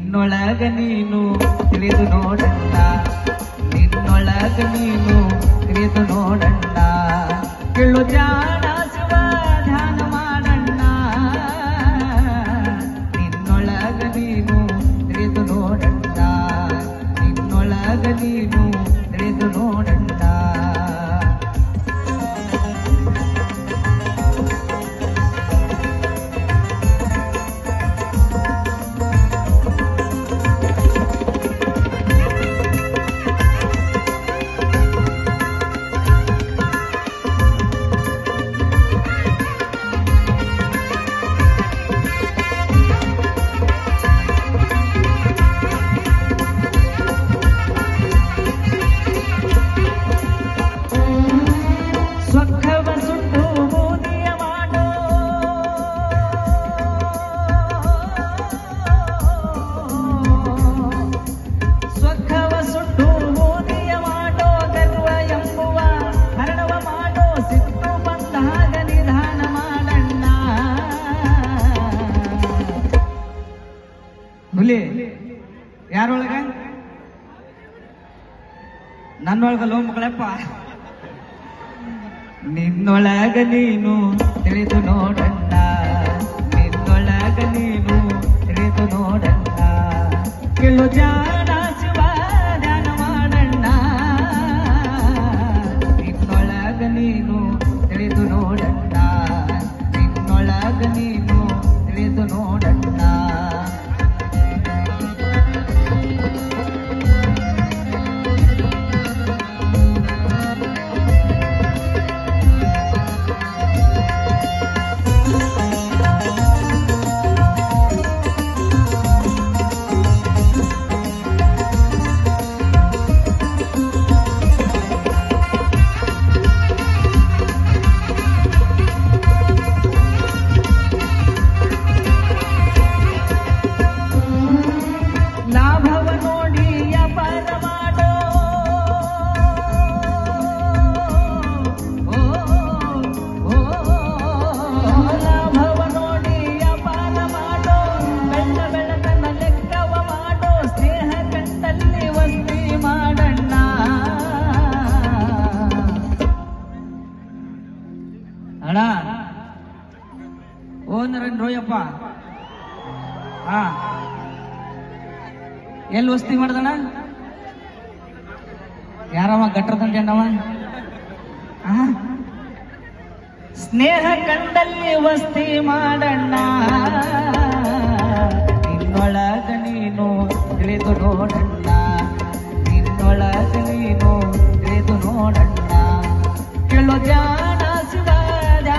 ನಿನ್ನೊಳಗ ನೀನು ತಿಳಿದು ನೋಡಣ್ಣ. ನಿನ್ನೊಳಗ ನೀನು ತಿಳಿದು ನೋಡಣ್ಣ. ಕೇಳು ಜಾಣ ಹುಲಿ ಯಾರೊಳಗ? ನನ್ನೊಳಗ ಲೋ ಮಗಳಪ್ಪ. ನಿನ್ನೊಳಗ ನೀನು ತಿಳಿದು ಅಣ್ಣ. ಓ ನರೇನ್ ರೋಯಪ್ಪ. ಹಾ. ಎಲ್ಲಿ ವಸ್ತಿ ಮಾಡ್ದಣ್ಣ? ಯಾರವ ಗಟ್ಟರ ತಂದೆಣ್ಣವ ಸ್ನೇಹ ಕಂಡಲ್ಲಿ ವಸ್ತಿ ಮಾಡಣ್ಣ.